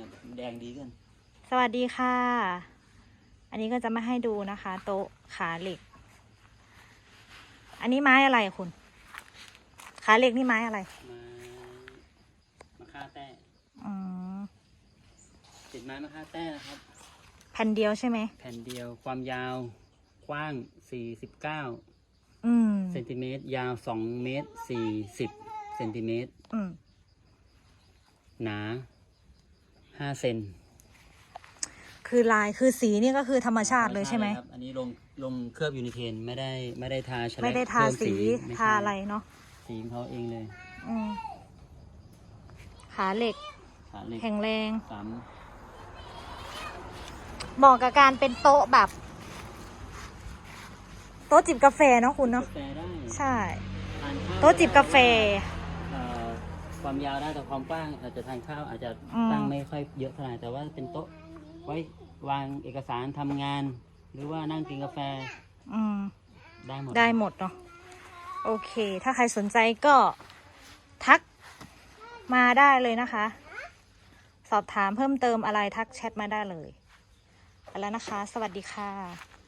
อะแดงดีกันสวัสดีค่ะ อันนี้ก็จะมาให้ดูนะคะ โต๊ะขาเหล็ก อันนี้ไม้อะไรคุณ ขาเหล็กนี่ไม้อะไรมามาค่าแต้อืมติดไม้มาค่าแต้นะครับ แผ่นเดียวใช่ไหม แผ่นเดียวความยาวกว้าง49อืมเซนติเมตร ยาว2เมตร40เซนติเมตรอืมหนา 5เซนคือลายคือสีนี่ก็คือธรรมชาติเลยใช่ไหมครับอันนี้ลงลงเคลือบยูนิเทนไม่ได้ไม่ได้ทาฉลไม่ได้ทาเพิ่มสีม่ทาใช่อะไรเนาะสีของเขาเองเลยอืมขาเหล็กขาเหล็กแข็งแรงสามเหมาะกับการเป็นโต๊ะแบบ โต๊ะจิบกาแฟเนาะคุณเนาะกาแฟได้ใช่ทานข้าวโต๊ะจิบกาแฟเอ่อ ความยาวได้แต่ความกว้างอาจจะทานข้าวอาจจะอืม ตั้งไม่ค่อยเยอะเท่าไหร่แต่ว่าเป็นโต๊ะไว้วางเอกสารทำงาน หรือว่านั่งกินกาแฟอืม ได้หมดได้หมดเนาะโอเค ถ้าใครสนใจก็ทักมาได้เลยนะคะ สอบถามเพิ่มเติมอะไรทักแชทมาได้เลยไปแล้วนะคะ สวัสดีค่ะ